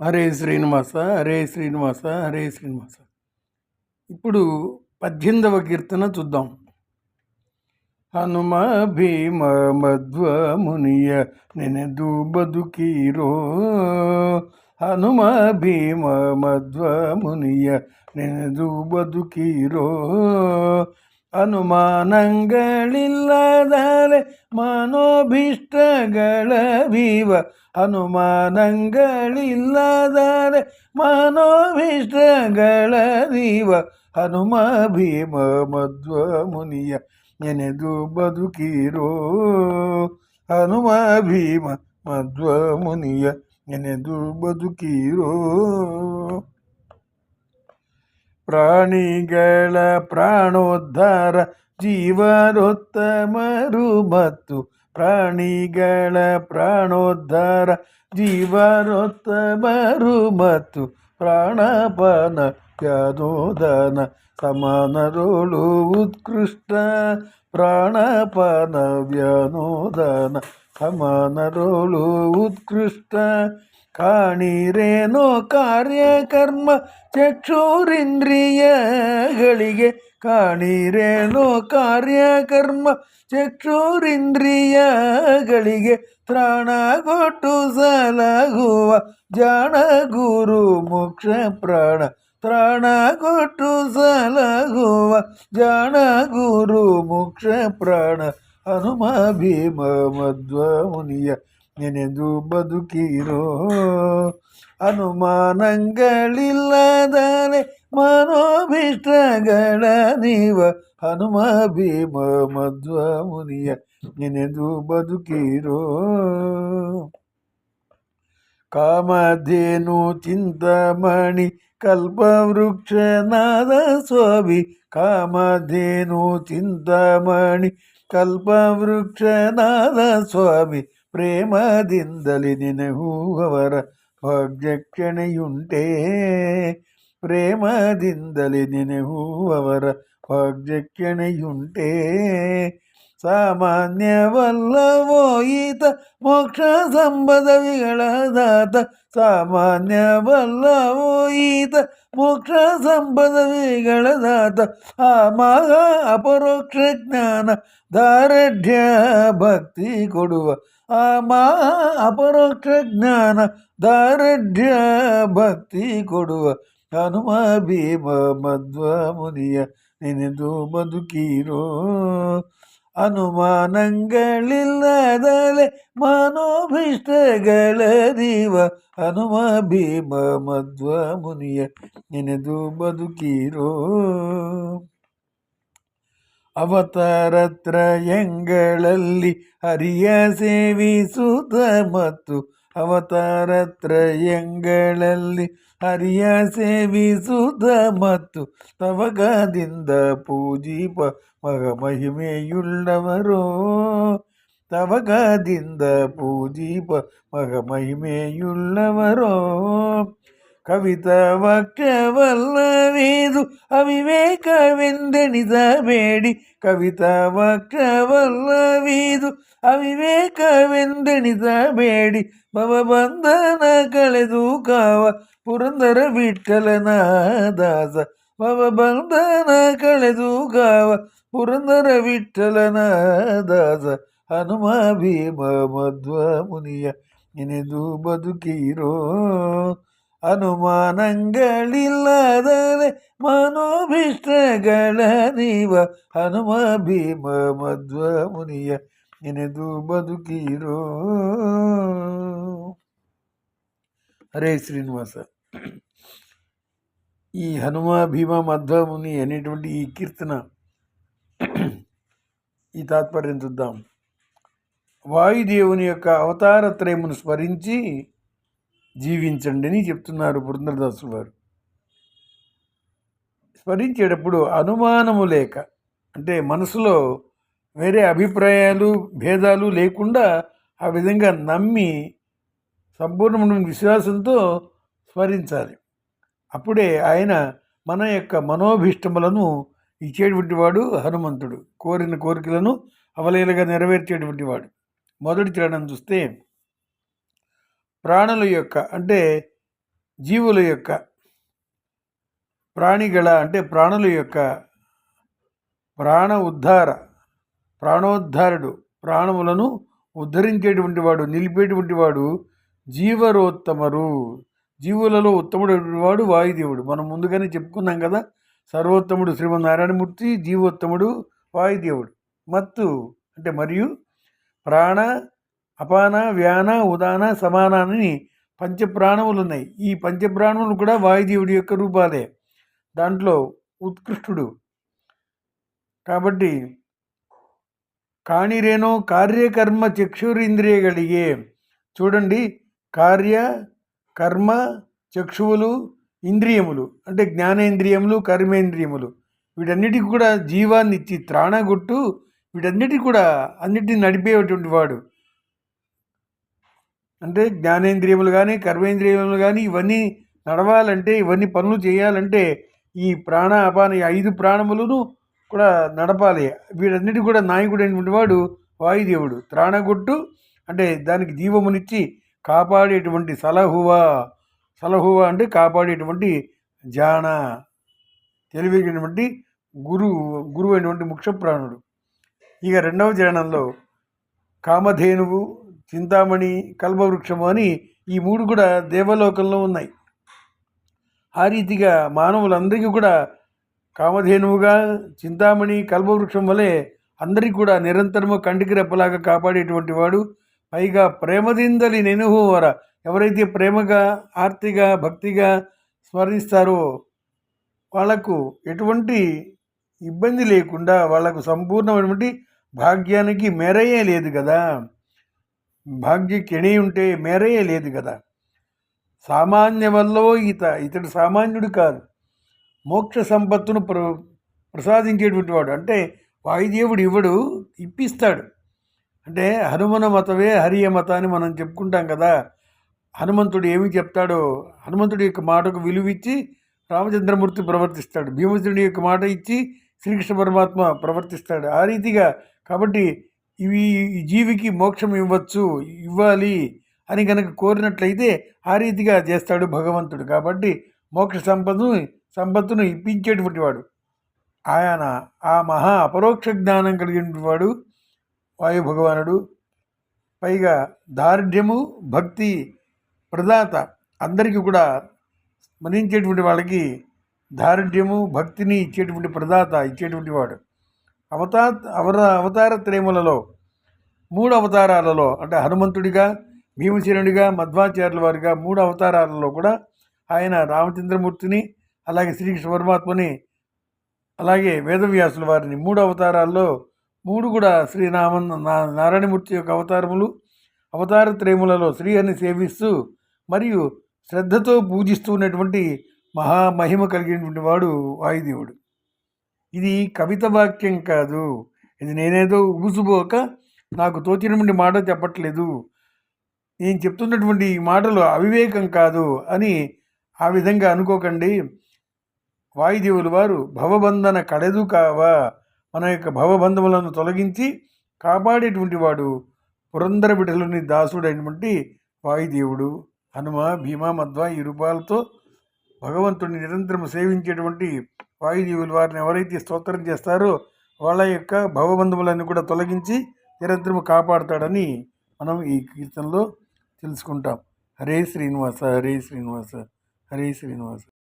హరే శ్రీనివాస హరే శ్రీనివాస హరే శ్రీనివాస. ఇప్పుడు పద్దెనిమిదవ కీర్తన చూద్దాం. హనుమ భీమ మధ్వ మునియ నెనెదు బదుకీరో. హనుమ భీమ మధ్వ మునియ నెనెదు బదుకీరో. ಅನುಮಾನಗಳಿಲ್ಲದರೆ ಮನೋಭೀಷ್ಟಗಳ ಭೀವ ಅನುಮಾನಗಳಿಲ್ಲದರೆ ಮನೋಭೀಷ್ಟಗಳ ದೀವ ಹನುಮ ಭೀಮ ಮಧ್ವ ಮುನಿಯ ನೆನೆದು ಬದುಕಿರೋ. ಹನುಮ ಭೀಮ ಮಧ್ವ ಮುನಿಯ ನೆನೆದು ಬದುಕಿರೋ. ಪ್ರಾಣಿಗಳ ಪ್ರಾಣೋದ್ಧಾರ ಜೀವನೋತ್ತಮರು ಮತ್ತು ಪ್ರಾಣಿಗಳ ಪ್ರಾಣೋದ್ಧಾರ ಜೀವನೋತ್ತಮರು ಮತ್ತು ಪ್ರಾಣಪನ ವ್ಯಾನೋದನ ಸಮಾನರೋಳು ಉತ್ಕೃಷ್ಟ. ಪ್ರಾಣಪನ ವ್ಯಾನೋದನ ಸಮಾನರೋಳು ಉತ್ಕೃಷ್ಟ. ಕಾಣಿರೇನೋ ಕಾರ್ಯಕರ್ಮ ಚಕ್ಷೂರಿಂದ್ರಿಯಗಳಿಗೆ. ಕಾಣಿರೇನೋ ಕಾರ್ಯಕರ್ಮ ಚಕ್ಷೂರಿಂದ್ರಿಯಗಳಿಗೆ. ತ್ರಾಣ ಕೊಟ್ಟು ಸಲಗುವ ಜಾಣ ಗುರು ಮೋಕ್ಷ ಪ್ರಾಣ. ತ್ರಾಣ ಕೊಟ್ಟು ಸಲಗುವ ಜಾಣ ಗುರು ಮೋಕ್ಷ ಪ್ರಾಣ. ಹನುಮ ಭೀಮ ಮಧ್ವ ಮುನಿಯ ನೆನೆದು ಬದುಕಿರೋ ಅನುಮಾನಗಳಿಲ್ಲದರೆ ಮನೋಭಿಷ್ಟಗಳ ನೀವ ಹನುಮ ಭೀಮ ಮಧ್ವ ಮುನಿಯ ನೆನೆದು ಬದುಕಿರೋ ಕಾಮಧೇನು ಚಿಂತಮಣಿ ಕಲ್ಪವೃಕ್ಷನಾದ ಸ್ವಾಮಿ ಕಾಮಧೇನು ಚಿಂತಮಣಿ ಕಲ್ಪವೃಕ್ಷನಾದ ಸ್ವಾಮಿ ಪ್ರೇಮದಿಂದಲಿ ನೆನಹುವವರ ಭಾಗ್ಯಕ್ಷಣೆಯುಂಟೇ. ಪ್ರೇಮದಿಂದಲಿ ನೆನಹುವವರ ಭಾಗ್ಯಕ್ಷಣೆಯುಂಟೇ. ಸಾಮಾನ್ಯವಲ್ಲವೋ ಈತ ಮೋಕ್ಷ ಸಂಪದವಿಗಳದಾತ ಸಾಮಾನ್ಯವಲ್ಲವೋ ಈತ ಮೋಕ್ಷ ಸಂಪದವಿಗಳದಾತ ಆ ಮಗ ಅಪರೋಕ್ಷ ಜ್ಞಾನ ದಾರಢ್ಯ ಭಕ್ತಿ ಕೊಡುವ ಮಾ ಅಪರೋಕ್ಷ ಜ್ಞಾನ ದಾರಢ್ಯ ಭಕ್ತಿ ಕೊಡುವ ಹನುಮ ಭೀಮ ಮಧ್ವ ಮುನಿಯ ನೆನೆದು ಬದುಕಿರೋ. ಅನುಮಾನಗಳಿಲ್ಲದಲೆ ಮನೋಭಿಷ್ಟಗಳ ದೀವ ಹನುಮ ಭೀಮ ಮಧ್ವ ಮುನಿಯ ನೆನೆದು ಬದುಕಿರೋ. ಅವತಾರತ್ರಯಗಳಲ್ಲಿ ಹರಿಯ ಸೇವಿಸುತ್ತ ಮತ್ತು ಅವತಾರತ್ರಯಂಗಳಲ್ಲಿ ಹರಿಯ ಸೇವಿಸುತ್ತ ಮತ್ತು ತವಗದಿಂದ ಪೂಜಿಪ ಮಹಿಮೆಯುಳ್ಳವರೋ ತವಗದಿಂದ ಪೂಜಿಪ ಮಹಿಮೆಯುಳ್ಳವರೋ ಕವಿತ ವಕ್ರವಲ್ಲವೇದು ಅವಿವೇಕವೆಂದೆಣಿಸಬೇಡಿ. ಕವಿತ ವಕ್ರವಲ್ಲವೀದು ಅವಿವೇಕವೆಂದೆಣಿಸಬೇಡಿ. ಭವಬಂಧನ ಕಳೆದು ಕಾವ ಪುರಂದರ ವಿಠಲನ ದಾಸ ಭವಬಂಧನ ಕಳೆದು ಕಾವ ಪುರಂದರ ವಿಠಲನ ದಾಸ ಹನುಮ ಭೀಮ ಮಧ್ವ ಮುನಿಯ ನೆನೆದು ಬದುಕಿರೋ ಅನುಮಾನಗಳಿಲ್ಲದರೆ ಮನೋಭಿಷ್ಟಗಳ ನೀವ ಹನುಮ ಭೀಮ ಮಧ್ವ ಮುನಿಯ ನೆನೆದು ಬದುಕಿರೋ ಹರೇ శ్రీనివాస ఈ హనుమ భీమ మధ్వ ముని అనేటువంటి ఈ కీర్తన ఈ తాత్పర్యం చూద్దాం వాయుదేవుని యొక్క అవతార త్రయమును స్మరించి జీవించండి అని చెప్తున్నారు పురంధరదాసు వారు స్మరించేటప్పుడు అనుమానము లేక అంటే మనసులో వేరే అభిప్రాయాలు భేదాలు లేకుండా ఆ విధంగా నమ్మి సంపూర్ణమైన విశ్వాసంతో స్మరించాలి. అప్పుడే ఆయన మన యొక్క మనోభీష్టములను ఇచ్చేటువంటి వాడు హనుమంతుడు. కోరిన కోరికలను అవలేలుగా నెరవేర్చేటువంటి వాడు. మొదటి చరణం చూస్తే ప్రాణుల యొక్క అంటే జీవుల యొక్క ప్రాణిగళ అంటే ప్రాణుల యొక్క ప్రాణ ఉద్ధార ప్రాణోద్ధారుడు ప్రాణములను ఉద్ధరించేటువంటి వాడు నిలిపేటువంటి వాడు జీవరోత్తమరు. జీవులలో ఉత్తముడు వాడు వాయుదేవుడు. మనం ముందుగానే చెప్పుకున్నాం కదా సర్వోత్తముడు శ్రీమన్నారాయణమూర్తి జీవోత్తముడు వాయుదేవుడు. మత్తు అంటే మరియు ప్రాణ అపాన వ్యాన ఉదాన సమాన అని పంచప్రాణములు ఉన్నాయి ఈ పంచప్రాణములు కూడా వాయుదేవుడి యొక్క రూపాలే. దాంట్లో ఉత్కృష్టుడు. కాబట్టి కాణిరేనో కార్యకర్మ చక్షురింద్రియగలిగే. చూడండి కార్య కర్మ చక్షువులు ఇంద్రియములు. అంటే జ్ఞానేంద్రియములు కర్మేంద్రియములు. వీటన్నిటికీ కూడా జీవాన్నిచ్చి త్రాణగొట్టు వీటన్నిటి కూడా అన్నిటిని నడిపేటువంటి వాడు. అంటే జ్ఞానేంద్రియములు కానీ కర్మేంద్రియములు కానీ ఇవన్నీ నడవాలంటే ఇవన్నీ పనులు చేయాలంటే ఈ ప్రాణ అపాన ఐదు ప్రాణములను కూడా నడపాలి. వీటన్నిటి కూడా నాయకుడు అయినటువంటి వాడు వాయుదేవుడు. త్రాణగొట్టు అంటే దానికి జీవమునిచ్చి కాపాడేటువంటి సలహువ. సలహువ అంటే కాపాడేటువంటి జాన తెలివైనటువంటి గురువు గురువు అయినటువంటి ముఖ్యప్రాణుడు. ఇక రెండవ చరణంలో కామధేనువు చింతామణి కల్పవృక్షము అని ఈ మూడు కూడా దేవలోకంలో ఉన్నాయి. ఆ రీతిగా మానవులందరికీ కూడా కామధేనువుగా చింతామణి కల్పవృక్షం వలె అందరికీ కూడా నిరంతరము కంటికి రెప్పలాగా కాపాడేటువంటి వాడు. పైగా ప్రేమదిందలి నెనుహోవర ఎవరైతే ప్రేమగా ఆర్తిగా భక్తిగా స్మరిస్తారో వాళ్ళకు ఎటువంటి ఇబ్బంది లేకుండా వాళ్ళకు సంపూర్ణమైనటువంటి భాగ్యానికి మేరయ్యే లేదు కదా. భాగ్య కెణి ఉంటే మేరే లేదు కదా. సామాన్య వల్లో ఈత ఇతడు సామాన్యుడు కాదు. మోక్ష సంపత్తును ప్ర ప్రసాదించేటువంటి వాడు. అంటే వాయుదేవుడు ఇవ్వడు ఇప్పిస్తాడు. అంటే హనుమన మతమే హరియ మత అని మనం చెప్పుకుంటాం కదా. హనుమంతుడు ఏమి చెప్తాడో హనుమంతుడి యొక్క మాటకు విలువిచ్చి రామచంద్రమూర్తి ప్రవర్తిస్తాడు. భీమసేనుడి యొక్క మాట ఇచ్చి శ్రీకృష్ణ పరమాత్మ ప్రవర్తిస్తాడు. ఆ రీతిగా కాబట్టి ఇవి జీవికి మోక్షం ఇవ్వచ్చు ఇవ్వాలి అని కనుక కోరినట్లయితే ఆ రీతిగా చేస్తాడు భగవంతుడు. కాబట్టి మోక్ష సంపదను సంపత్తును ఇప్పించేటువంటి వాడు. ఆయన ఆ మహా అపరోక్ష జ్ఞానం కలిగిన వాడు వాయు భగవానుడు పైగా దార్ఢ్యము భక్తి ప్రదాత అందరికీ కూడా స్మరించేటువంటి వాళ్ళకి దారుఢ్యము భక్తిని ఇచ్చేటువంటి ప్రదాత ఇచ్చేటువంటి వాడు. అవతా అవర అవతార త్రేములలో మూడు అవతారాలలో అంటే హనుమంతుడిగా భీమసేనుడిగా మధ్వాచార్యుల వారిగా మూడు అవతారాలలో కూడా ఆయన రామచంద్రమూర్తిని అలాగే శ్రీకృష్ణ పరమాత్మని అలాగే వేదవ్యాసుల వారిని మూడు అవతారాల్లో మూడు కూడా శ్రీరామ నారాయణమూర్తి యొక్క అవతారములు అవతార త్రేములలో శ్రీహరిని సేవిస్తూ మరియు శ్రద్ధతో పూజిస్తూ ఉన్నటువంటి మహామహిమ కలిగినటువంటి వాడు వాయుదేవుడు. ఇది కవిత వాక్యం కాదు. ఇది నేనేదో ఊసుపోక నాకు తోచినటువంటి మాట చెప్పట్లేదు. నేను చెప్తున్నటువంటి ఈ మాటలు అవివేకం కాదు అని ఆ విధంగా అనుకోకండి. వాయుదేవులు వారు భవబంధన కడెదు కావా? మన యొక్క భవబంధములను తొలగించి కాపాడేటువంటి వాడు పురంధర బిడ్డలోని దాసుడైనటువంటి వాయుదేవుడు. హనుమ భీమ మధ్వ ఈ రూపాలతో భగవంతుడిని నిరంతరం సేవించేటువంటి వాయుదేవులు వారిని ఎవరైతే స్తోత్రం చేస్తారో వాళ్ళ యొక్క భవబంధములన్నీ కూడా తొలగించి నిరంతరం కాపాడతాడని మనం ఈ కీర్తనలో తెలుసుకుంటాం. హరే శ్రీనివాస హరే శ్రీనివాస హరే శ్రీనివాస.